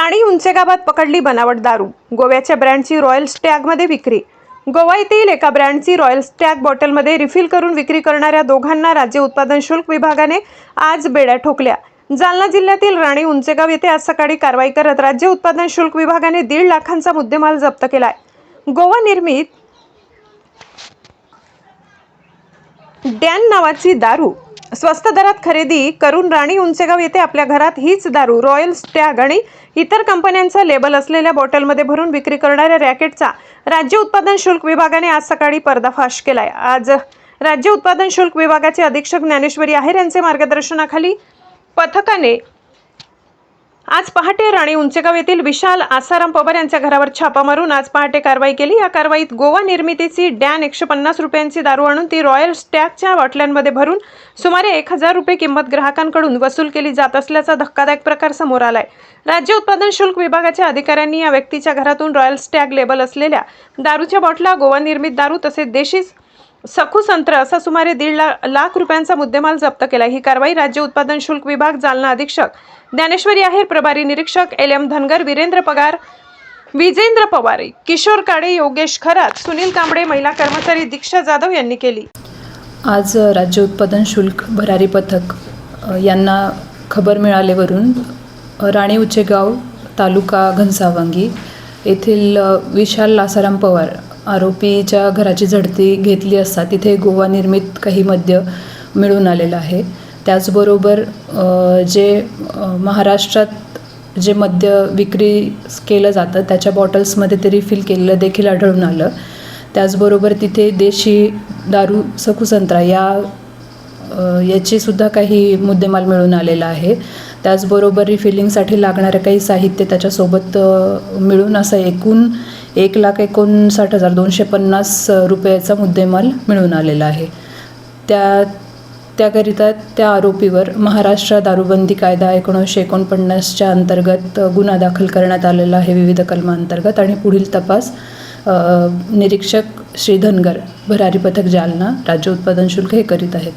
राणी उंचेगाबाद पकडली बनावट दारू. गोव्याच्या ब्रँडची रॉयल स्टॅगमध्ये विक्री. गोवा येथील एका ब्रँडची रॉयल स्टॅग बॉटलमध्ये रिफिल करून विक्री करणाऱ्या दोघांना राज्य उत्पादन शुल्क विभागाने आज बेड्या ठोकल्या. जालना जिल्ह्यातील राणी उंचेगाव येथे आज सकाळी कारवाई करत राज्य उत्पादन शुल्क विभागाने दीड लाखांचा मुद्देमाल जप्त केला आहे गोवा निर्मित डॅन नावाची दारू स्वस्त दरात खरेदी करून राणी उंचेगाव येथे आपल्या घरात हीच दारू रॉयल स्टॅग आणि इतर कंपन्यांचा लेबल असलेल्या बॉटलमध्ये भरून विक्री करणाऱ्या रॅकेटचा राज्य उत्पादन शुल्क विभागाने आज सकाळी पर्दाफाश केलाय. आज राज्य उत्पादन शुल्क विभागाचे अधीक्षक ज्ञानेश्वरी आहेर यांचे मार्गदर्शनाखाली पथकाने आज पहाटे राणी उंचेगाव येथील विशाल आसाराम पवार यांच्या घरावर छापा मारून आज पहाटे कारवाई केली. या कारवाईत गोवा निर्मितीची डॅन एकशे पन्नास रुपयांची दारू आणून ती रॉयल स्टॅगच्या बाटल्यांमध्ये भरून सुमारे एक हजार रुपये किंमत ग्राहकांकडून वसूल केली जात असल्याचा धक्कादायक प्रकार समोर आलाय. राज्य उत्पादन शुल्क विभागाच्या अधिकाऱ्यांनी या व्यक्तीच्या घरातून रॉयल स्टॅग लेबल असलेल्या दारूच्या बॉटला गोवा निर्मित दारू तसेच देशी सखू संत्र असा सुमारे दीड ला लाख रुपयांचा मुद्देमाल जप्त केला. ही कारवाई राज्य उत्पादन शुल्क विभाग जालना अधीक्षक ज्ञानेश्वरी आहेर प्रभारी निरीक्षक एल एम धनगर वीरेंद्र पगार विजेंद्र पवार किशोर काळे योगेश खरात सुनील कांबळे महिला कर्मचारी दीक्षा जाधव यांनी केली. आज राज्य उत्पादन शुल्क भरारी पथक यांना खबर मिळालेवरून राणे राणी उचेगाव तालुका घनसावंगी येथील विशाल लासाराम पवार आरोपीच्या घराची झडती घेतली असता तिथे गोवा निर्मित काही मद्य मिळून आलेलं आहे. त्याचबरोबर जे महाराष्ट्रात जे मद्य विक्री केलं जातं त्याच्या बॉटल्समध्ये ते रिफिल केलेलं देखील आढळून आलं. त्याचबरोबर तिथे देशी दारू सखुसंत्रा या याचीसुद्धा काही मुद्देमाल मिळून आलेला आहे. त्याचबरोबर रिफिलिंगसाठी लागणारं काही साहित्य त्याच्यासोबत मिळून असं एकूण एक लाख एकोणसाठ हजार दोनशे पन्नास रुपयाचा मुद्देमाल मिळून आलेला आहे. त्या त्याकरिता त्या आरोपीवर महाराष्ट्र दारूबंदी कायदा एकोणीसशे एकोणपन्नासच्या अंतर्गत गुन्हा दाखल करण्यात आलेला आहे विविध कलमांतर्गत आणि पुढील तपास निरीक्षक श्री धनगर भरारी पथक जालना राज्य उत्पादन शुल्क हे करीत आहेत.